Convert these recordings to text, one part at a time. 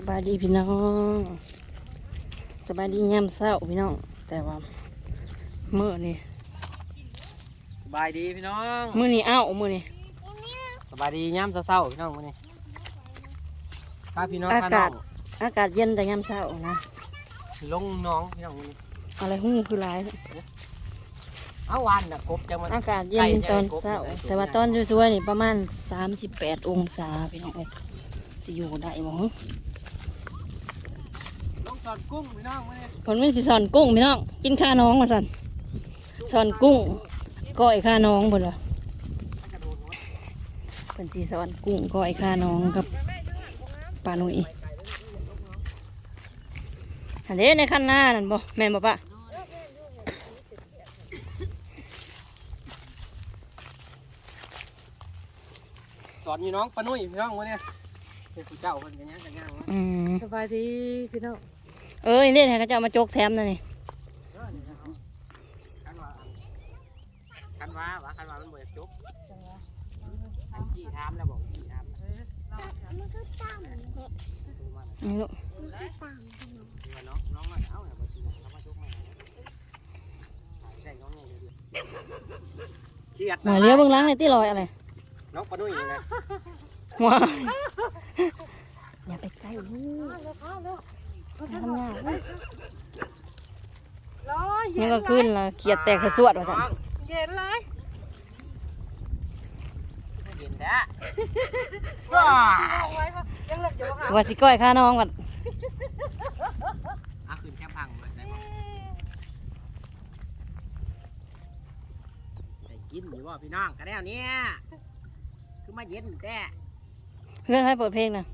สบายดีพี่น้องสบายดียามเช้าพี่น้อง แต่ว่าเมื่อนี่สบายดีพี่น้องมื่อนี้เอ้ามื่อนี้สบายดีย่ำเศร้าๆพี่น้องมื้อนี้พาพี่น้องอาพากน้าอศงอากาศเย็นแต่ยามเช้านะลงน้องพี่น้องมื้อนี้อะไรหุ้งคือหลายเอาวันน่ะกบจังมันอากาศเย็นตอนเช้า แต่ว่าตอนสวยๆนี่ประมาณ 38 องศาพี่น้องเอ้ยสิอยู่ได้บ่ฮะลงส อนกุ้งพี่น้องมื้อนี้ผลไม่สิสอนกุ้งพี่น้องกินข้าน้องมาสั่นสอนกุ้งก้อยข้าน้องเพิ่นว่ากระโดดหัวเพิ่นสิสอนกุ้งก้อยข้าน้องกับปลาหนุ่ยอันนี้ในขั้นหน้านั่นบ่แม่นบ่ปะสอนพี่น้องปานุ่ยพี่น้องมื้อนี้เป็นผู้เจ้าเพิ่นกันยังกันยังอืม สบายดีพี่น้อง เอ้ยนี่ให้เขาเจ้ามาจกแถมนั่นนี่คันว่าคันว่าว่าคันว่ามันบ่อยากจบอันจี้ถามแล้วบอกจี้ถามนะนี่ลูกคือว่าน้องน้องมาเอาเนี่ยบ่จริงเรามาจกมาได้น้องเนี่ยเดียวๆเครียดมาเลี้ยวเบื้องหลังในที่ลอยอะไรน้องปานุ่ยนี่นะว้าวอย่าไปใกล้ลูก ทำหน้าลูกร้อยนี่ก็ขึ้นละเขียดแตกสะสวดว่าสั่นเย็นเลยเย็นแท้เอาไว้ปะยังหลับอยู่ค่ะว่าสิก้อยข้าน้องวัดอาคืนแค่พังเลยได้บ่ได้กินอยู่บ่พี่น้องกันแล้วเนี่ยคือมาเย็นแต่เพื่อนให้เปิดเพลงนะ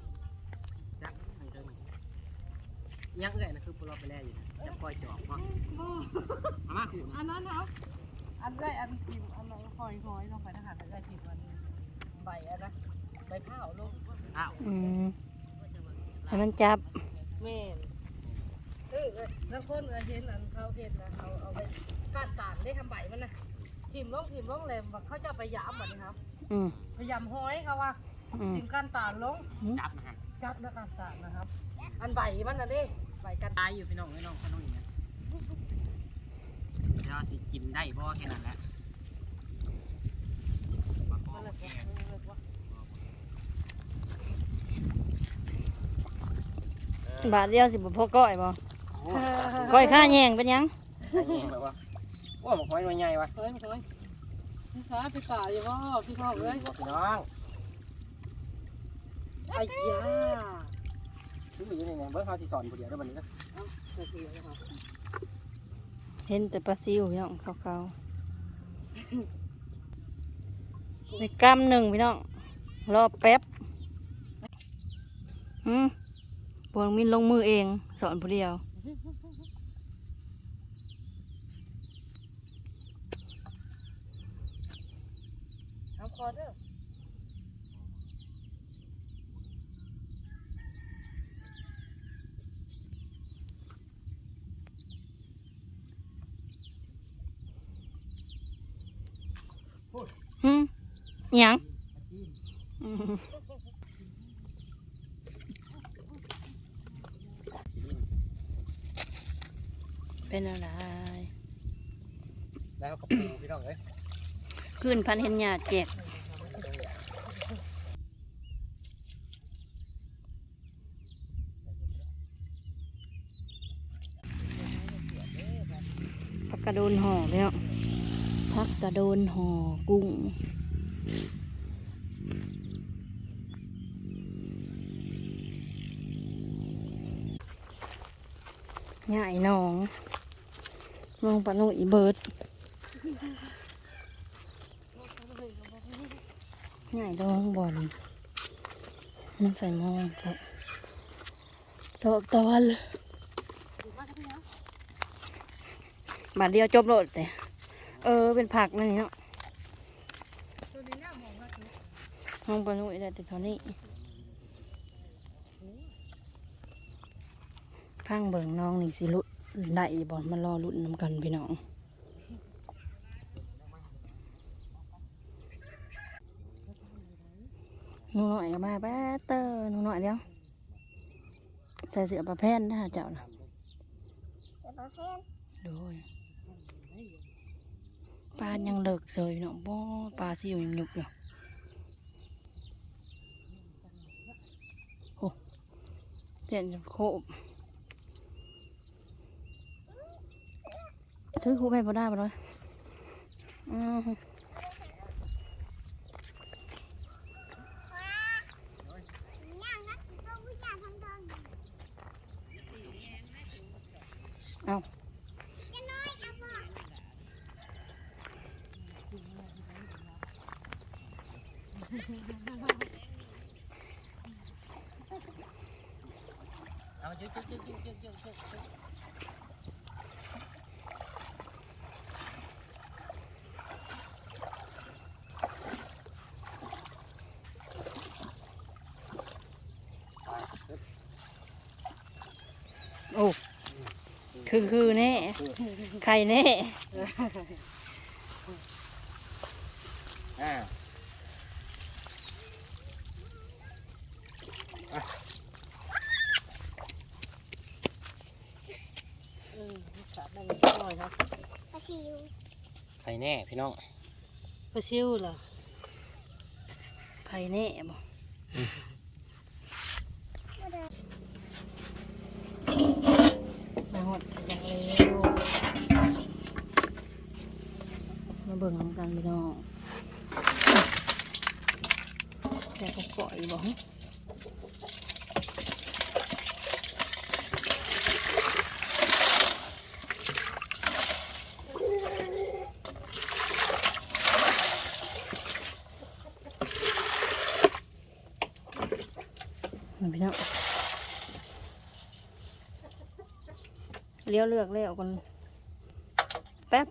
จักทางเทิง ยังเอ้ยนะคือปลอบไปแล้วอยู่นะจะปล่อยจอกบ่เอามาขู่นะอันนั้นเอาอันได้อันทิมอันนั้นหอยหอยลงไปทหารได้ทิมอันใบอะนะใบข้าวลงอ้าวอืมให้มันจับเมนเออแล้วคนเออเห็นอันเขาเห็นนะเขาเอาไปกาดตานได้ทำใบมันนะทิมลงทิมลงเลยว่าเขาจะไปยามแบบนี้ครับอืมพยายามห้อยเขาว่าอืมทิมการตานลงจับนะฮะจับแล้วการตานนะครับ อันใบมันนะดิใบกันตายอยู่พี่น้องพี่น้องขนุนเนี่ยเดี๋ยวสิกินได้บ่แค่นั้นแหละปากคอมันบ่เลยแก่มันเลยว่าบาทเดียวสิบ่พอก้อยบ่โอ้ก้อยข้าแยงเป็นหยังยแย่แบบว่าว่าหมกหอยหน่วยใหญ่วะเฮ้ยเฮ้ยพี่สาพี่ป่าอยู่ว่าพี่พ่อเอ้ยบอกพี่น้อง ไอ้ยาซื้ออยู่นี่ไงเบิ้งเขาที่สอนผู้เดียวได้บัดนี้นะเสียแล้วค่ะเห็นแต่ปลาซิวพี่น้องขาวๆในกำหนึ่งพี่น้อง รอแป๊บอืมพวงมินลงมือเอง สอนผู้เดียว เอาคอเด้อ ยังอืมเป็นอะไรแล้วเขาก็ปูพี่น้องเอ้ยขึ้นพันเห็นหยาดแจกพักกระโดนห่อพี่น้องพักกระโดนห่อกุ้ง ใหญ่หนองลงปลาหนุ่ยเบิดใหญ่ดองบอลมันใส่หมองครับดอกตะวันเลยบาทเดียวจบโลดแต่เออเป็นผักนั่นนี่เนาะตัวนี้น่ามองปลาหนุ่ยได้แต่เท่านี้ พังเบิ่งน้องนี่สิลุดได้บอลมันรอลุ่นน้ำกันพี่น้องหนูหน่อยก็มาแป๊ดเตอร์หนูหน่อยเดียวใส่เสื้อประแพนนะเจ้านะเดี๋ยวประเภทโดยปลายังเลิกเสยเนาะบ่ปลาสิอยู่ยังหยุบอยู่โอ้เปลี่ยนจากโคบ ถือคูไปบ่ได้บ่เลยอือฮึย่างนักต้องวิจารณ์ทางเดิน เอา จะน้อยเอาบ่ เอาจึ๊กจึ๊กจึ๊กจึ๊กจึ๊กจึ๊กจึ๊ก โอ้ คือคือแน่ไข่แน่อ่าเออขาดได้หน่อยครับปลาซิวใครแน่พี่น้องปลาซิวล่ะไข่แน่บ่บ่ได้ มาหดยังเร็ว มาเบิ่งนำกันพี่น้องแต่ก็ก่อยบ่ฮะพี่น้องเลี้ยวเลือกเลี้ยวกันแป๊บ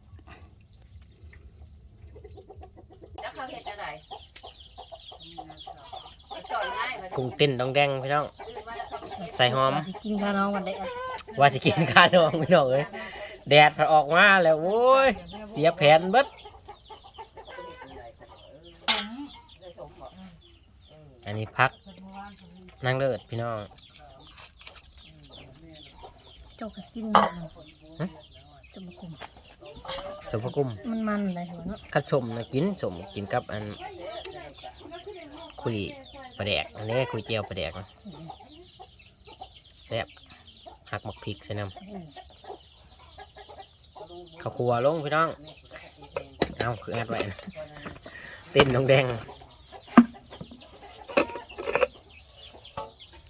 แล้วเขาเห็ดอะไรจอดง่ายมัน กุ้งเต้นดองแดงพี่น้อง ใส่หอมว่าสิกินข้าวน้องวันใดอะว่าสิกินข้าวน้องพี่น้องเอ้ยแดดพอออกมาแล้วโว้ยเสียแผนเบิดอันนี้พักนั่งเลิศพี่น้องเจ้าก็กินหมดเลยฮะจะมากลุ่ม สมพกุ้มมันมันอะไรหัวเนาะคัดสมนะกินสมกินกับอัน คุยปลาแดกอันนี้คุยเจียวปลาแดกนะแซ่บหักหมักพริกใส่น้ำข้าวครัวลงพี่น้อง เอาคืออัดไว้นะเต้นน้องแดง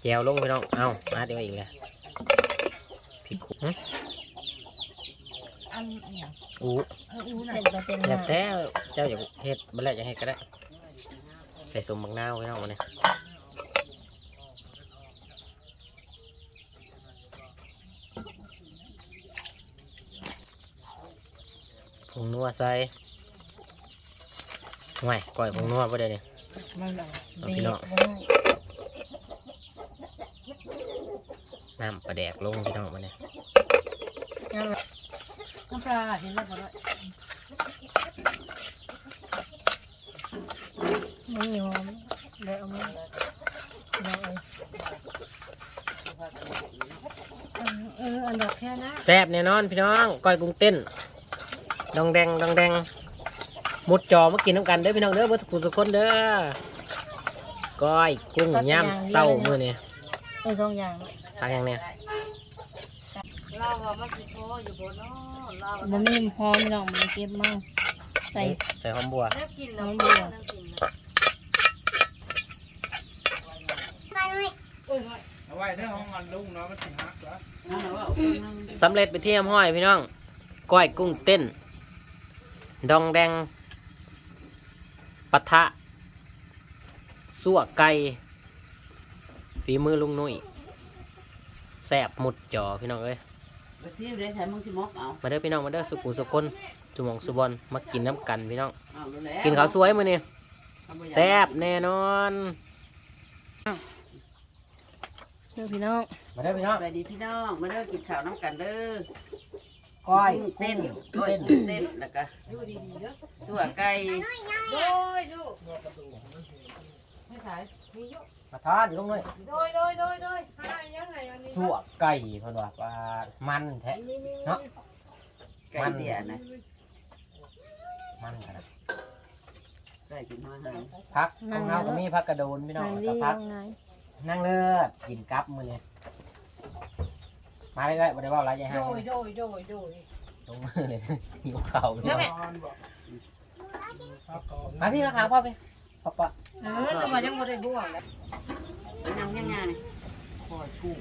แจวลงพี่น้อง เอาอัดไว้อีกแล้วพริกขุ่น อันเนี่ยอู้เอออู้น่ะเป็นไปเป็นแล้วมาแต่เจ้าอยากเฮ็ดบ่แล้วอยากเฮ็ดก็ได้ใส่สมบักนาวพี่น้องมาเนี่ยผงนัวใส่ห่วยก่อยผงนัวบ่ได้เนี่ย มันเอาเอาพี่น้องเด็กบ่ได้น้ำปลาแดกลงพี่น้องมาเนี่ยงั้น น้ำปลาเห็นแล้วบ่ได้มันมีหอมแล้วเอามาเอาเอาเอออันดับแค่นะแซ่บแน่นอนพี่น้องก้อยกุ้งเต้นดองแดงดองแดงมุดจอมากินน้ำกันเด้อพี่น้องเด้อเบ่ทุกคนทุกคนเด้อก้อยกุ้งย่ำเศร้ามื้อนี้เออสองอย่างทางอย่างเนี้ย เราว่ามันสิพออยู่บ่เนาะเราบ่มีหอมพี่น้องมันเก็บมาใส่ ใส่หอมบัว แล้วกินแล้วน้ำบ่เบื่อนั่งกินนะปลาหน่อยเอ้ยน้อยเอาไว้เด้อห้องมันลุงเนาะมันสิฮักเหรอเอาเหรอว่าเอาสำเร็จไปที่ยมห้อยพี่น้อง ก้อยกุ้งเต้น ดองแดงปะทะสั่วไก่ฝีมือลุงนุ่ยแซบหมุดจอพี่น้องเอ้ย ไปซิได้ใช้มึงสิมกเอามาเด้อพี่น้องมาเด้อสุกุสุคนจุหมองสุบอลมากินน้ำกันพี่น้อง เอาแล้วกินข้าวสวยมื้อนี้เอาบ่อยากแซ่บแน่นอนเด้อพี่น้องมาเด้อพี่น้องไปดีพี่น้องมาเด้อกินข้าวน้ำกันเด้อก้อยกุ้งเต้นก้อยเต้นกุ้งเต้นแล้วก็อยู่ดีๆเด้อสัวไก่น้อยยังโด ยดูไม่ขายมีอยู่มมาทานลงเลยโดยโดยโดยโดยหายังไงอันนี้สัวไก่เพิ่นว่าปลามันแท้นี่นี่เนาะ ไก่เตี้ยนะมันขนาดไก่กินหัวหางพักของเฮาก็มีพักกระโดนพี่น้องนางแล้วดีก็พักยังไงนั่งเลือดกินกับมื้อนี้มาเลยเลยบ่ได้เว้าหลายอย่างโดให้ยโดยโดยโดยลงมือเลยหิวข้าวพี่น้องนอนบอกพักก่อนมาพี่มาขางพ่อพี่ พ่อปะเออแต่ว่ายังบ่ได้บ่วงเลยไปนั่งย่างๆนี่คอยกุ้ง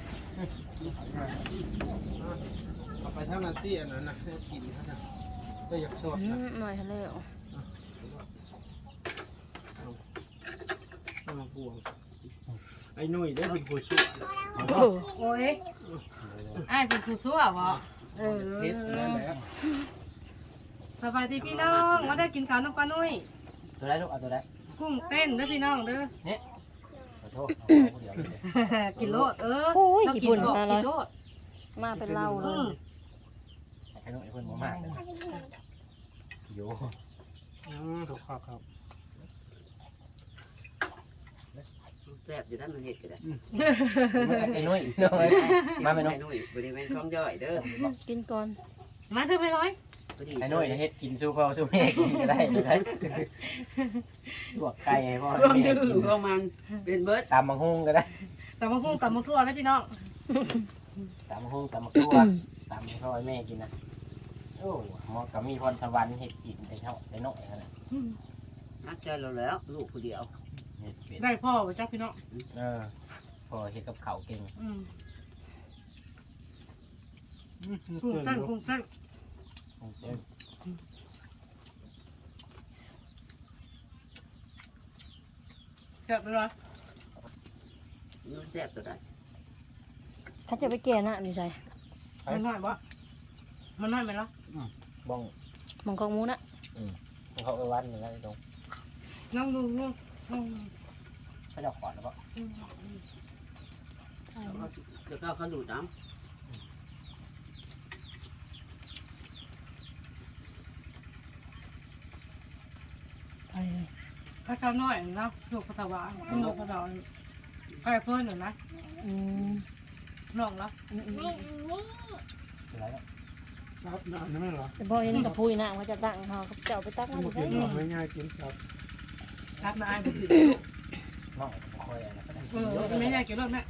เอาไปทั้งนาตี้อันนั้นนะให้กินเขานะก็อยากสดอืนะมหน่อยทะเลวต้องมาบวงไอ้หนุ่ยได้เป็นผู้ช่วยโอ้โอ้ยอ้ายเป็นผู้ชั่วบ่เออเพชรนั่นแหละสบายดีพี่น้องมาได้กินข้าวน้ำปลานุ่ยตัวได้ลูกเอาตัวได้ กุ้งเต้นเด้อพี่น้องเด้อ ขอโทษเอาผู้เดียวเลยกินโลดเออโอ้ยเราญี่กินปุ่นบอกมาเลกิยนโลดมาเป็นเหล้าเลอืยมไอ้หนุ่ยเพิ่นบ่มากเลยโยอืมถูกครับครับแซ่บอยู่ด้านมันเห็ดก็ได้ไอ้หนุ่ยน้อย มาไหมน้องไอ้นุ่ยบริเวณท้องย่อยเด้อกินก่อนมาเถอะไม่ร้อย พอดีไอ้หนุ่ยเฮ็ดกินสู้พ่อสู้แม่กินก็ได้อยู่ได้สวกไก่ให้พ่อให้แม่กินก็มันเป็นเบิร์ดตำบังฮุงก็ได้ตำมะฮุ่งตำมะทั่วนะพี่น้องตำบังฮุงตำบักตัวตำให้พ่อให้แม่กินนะโอ้หมอก็มีพรสวรรค์เฮ็ดกินแต่เท่าแต่น้อยขนาดนักใจเราแล้ว ลูกผู้เดียวเฮ็ดเป็นได้พ่อไปจ้าพี่น้องเออพ่อเฮ็ดกับข้าวเก่งอืมอืมกุ้งเกินเต้นอยู่กุ้ง เต้นเก่งเก็บไปเลยนุ่นแซ่บตัวใดเขาจะไปแก่น่ะมีใจมันน้อยบ่มันน้อยไหมล่ะบ้องมองกองหมูน่ะเขาเอาวันนึงแล้วตรงนั่งดูงูอืมเขาจะขอดแล้วก็เดี๋ยวก็เขาดูดน้ ไปเลยพระเจ้าน้อยนะลูกพระสวรรค์ลูกพระดอนไอ้เพื่อนหนูนะอืมน้องละอืมอืมไม่อันนี้อะไรแล้วครับนั่นไม่เหรอเฉพาะเห็นกับพุยน่ะเขาจะตั้งเขาเขาจะเอาไปตั้งไม่ไว้กินได้หรอกไม่ง่ายกินครับรับนะไอ้บุตรน้องคอยอะไรก็ได้เออไม่ใหญ่เกี่ยวกับแม่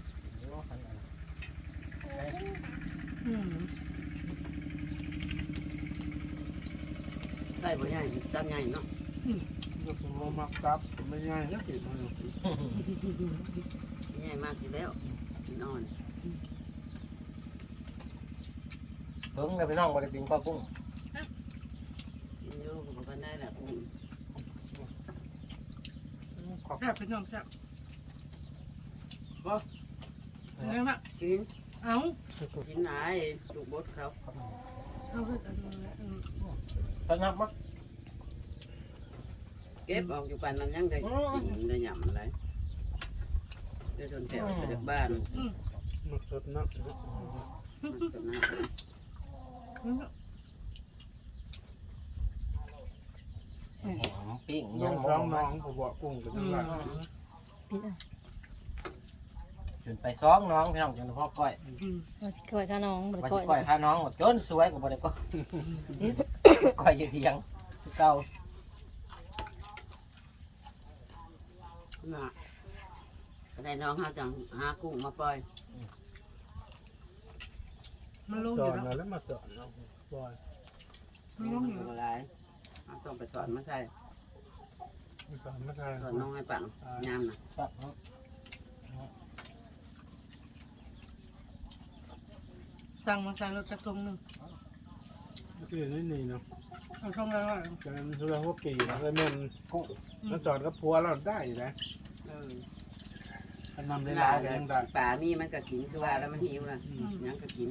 อืมำได้บ่ใหญ่ตามใหญ่เนาะ กมือมักครับไม่ง่ายแล้วกินมันใหญ่มากอยู่แล้วนอนเพิ่งเลยพี่น้องบริปิงข้าวกุ้งกินอยู่ก็บ่ได้แหละกุ้งขอบแซ่บพี่น้องแซ่บเงี้ยมะกินเอากินไหนลูกบดเขาเอาเถอะเอาเถอะอืมตอนนับมั้ง เก็บออกอยู่ปานนั้นยังได้กินได้หยำอะไรได้จนแถวไปจากบ้านมันสดนักมันก็น่าแหมปิ้งยัยังงร้ร้อองงน้น้อองงผมบอกกุ้งกันทั้งหลังปิดอะจนไปซ้องน้องพี่น้องจนพ่อก้อยอืมเราจะก่อยข้าน้องบ่ว่าได้จะก่อยก้อยข้าน้องจนสวยกว่าบ่ได้ก้อยก้อยอยู่เทียงเก่า น่ะก็ได้น้องหาจังหากุ้งมาปล่อยมันลงจออยู่ดแล้วมาแล้วมาจอดเราปล่อยมันลงอยู่อะไรเอาต้องไปสอนมาใช่ไม่ใช่ไม่ใช่สอนน้องให้ปังยามน่ะครับสั่งมาใส่รถกระทงหนึ่งก็เลยนี่เนาะ เอาช่องอะไรวะจะเป็นธุระหัวปีนะแล้วมันกุ้งแล้วจอดกับพัวเราได้นะเอออันนำเวได้หลาลายแรงได้ป่ามีมันก็กินคือว่าแล้วมันหิวนะยังก็กิน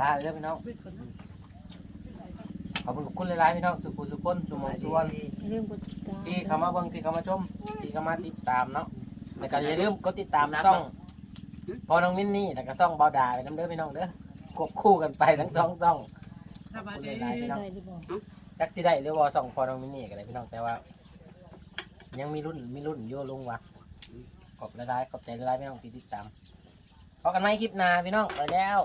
ลาเด้อพี่น้องปิดก่อนนะขอบคุณคุณหลายๆพี่น้องสุขุสุขคนสุขมงสุวรรณอย่าลืมกดติดตามที่เข้ามาเบิ่งที่เข้ามาชมที่เข้ามาติดตามเนาะแล้วก็อย่าลืมกดติดตามช่องพอน้องมินนี่แล้วก็ช่องเบาดาไปน้ำเด้อพี่น้องเด้อ ควบคู่กันไปทั้งสองช่องสบายดีหลายๆพี่น้องได้หรือเปล่าจักที่ได้หรือว่าส่องพอน้องมินนี่กันเลยพี่น้องแต่ว่า ยังมีรุ่นมีรุ่นโยลุงวะขอบหลายๆขอบใจหลายๆพี่น้องที่ติดตามพบกันไหมคลิปหน้าพี่น้องไปแล้ว